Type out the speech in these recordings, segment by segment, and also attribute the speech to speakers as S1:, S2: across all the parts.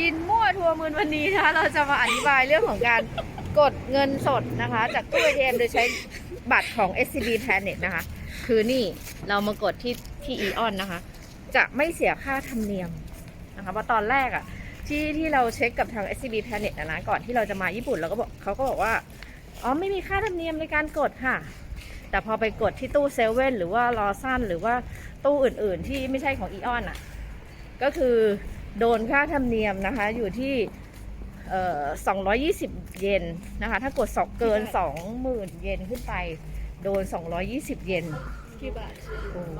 S1: กินมั่วทัวร์มืนวันนี้นะคะเราจะมาอธิบายเรื่องของการกดเงินสดนะคะ จากตู้ ATM โดยใช้บัตรของ SCB Planet นะคะ คือนี่เรามากดที่ที่ EON นะคะ จะไม่เสียค่าธรรมเนียมนะคะเพราะตอนแรกอะที่ที่เราเช็คกับทาง SCB Planet นะนะก่อนที่เราจะมาญี่ปุ่นเราก็บอกเขาก็บอกว่าอ๋อไม่มีค่าธรรมเนียมในการกดค่ะ แต่พอไปกดที่ตู้เซเว่นหรือว่ารอสั้นหรือว่าตู้อื่นๆ ที่ไม่ใช่ของอีออนอะ ก็คือ โดนค่าธรรมเนียมนะคะ อยู่ที่เอ่อ220 เยนนะคะ ถ้ากดสองเกิน 20,000 เยนขึ้นไป โดน 220 เยน
S2: กี่บาท
S1: โอ้โห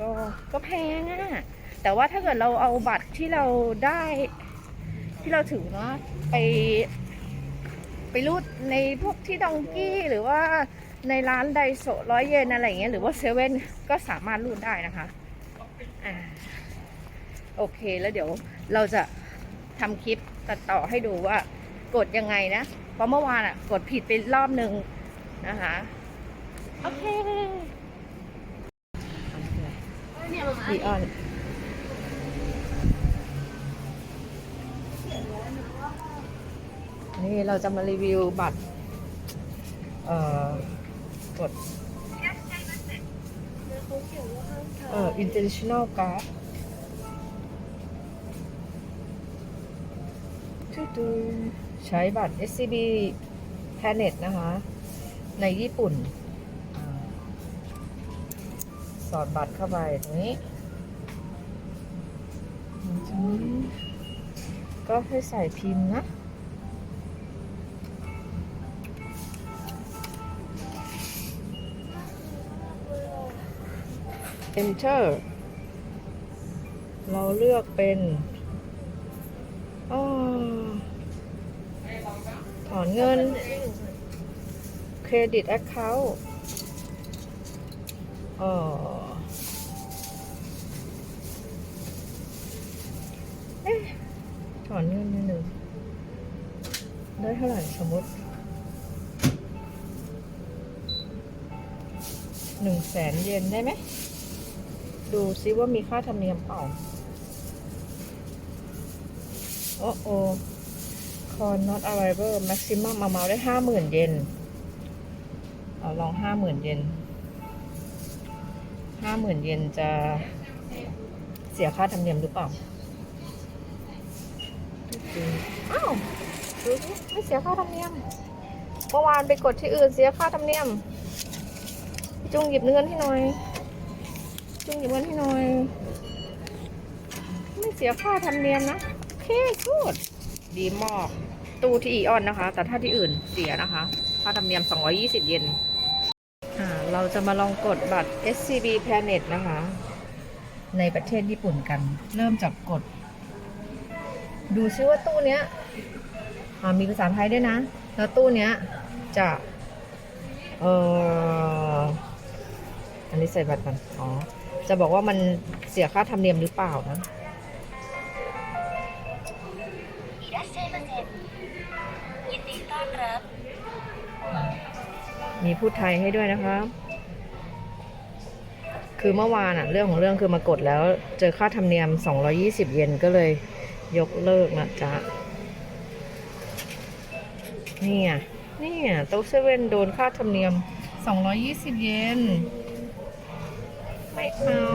S1: ก็ก็แพงอะแต่ว่าถ้าเกิดเราเอาบัตรที่เราได้ที่เราถือเนาะไป ไปรูดในพวกที่ดองกี้หรือว่าในร้านไดโซร้อยเยนอะไรอย่างเงี้ยหรือว่าเซเว่นก็สามารถรูดได้นะคะอ่า โอเค แล้วเดี๋ยวเราจะทำคลิปตัดต่อให้ดูว่ากดยังไงนะ เพราะเมื่อวานอะกดผิดไปรอบหนึ่งนะคะ โอเค
S2: เดี
S1: ออนนี่เราจะมารีวิวบัตร เอ่อกด เอ่อ international card ดูใช้บัตร SCB Planet นะคะ ในญี่ปุ่นอสอดบัตรเข้าไปตรงนี้ ก็ให้ใส่พิมพ์นะ enter เราเลือกเป็นอาถ อนเงิน เครดิต account อ๋อเอ๊ะถอนเงินนิดหนึ่งได้เท่าไหร่สมมติหนึ่งแสนเยนได้ไหม ดูซิว่ามีค่าธรรมเนียมเปล่า โอ้โอ call not arrival maximum amount ได้ห้าหมื่นเยนเอาลองห้าหมื่นเยนห้าหมื่นเยนจะเสียค่าธรรมเนียมหรือเปล่า อ้าวดูสิไม่เสียค่าธรรมเนียม เมื่อวานไปกดที่อื่นเสียค่าธรรมเนียม จุงหยิบเงินให้หน่อย จุงหยิบเงินให้หน่อย ไม่เสียค่าธรรมเนียมนะ โอเคกู ดีมากตู้ที่อีออนนะคะ แต่ถ้าที่อื่นเสียนะคะค่าธรรมเนียม 220 เยนอ่าเราจะมาลองกดบัตร SCB Planet นะคะ ในประเทศญี่ปุ่นกัน เริ่มจากกด ดูซิว่าตู้เนี้ยมีภาษาไทยด้วยนะ แล้วตู้เนี้ยจะ เอ่ออันนี้ใส่บัตรก่อนอ๋อ จะบอกว่ามันเสียค่าธรรมเนียมหรือเปล่านะ
S3: ยินดีต้อนรับ
S1: มีพูดไทยให้ด้วยนะคะ คือเมื่อวานอะเรื่องของเรื่องคือมากดแล้วเจอค่าธรรมเนียม 220 เยนก็เลยยกเลิกนะจ๊ะนี่ไงนี่ไงโต๊ะเซเว่นโดนค่าธรรมเนียม 220 เยน ไม่เอา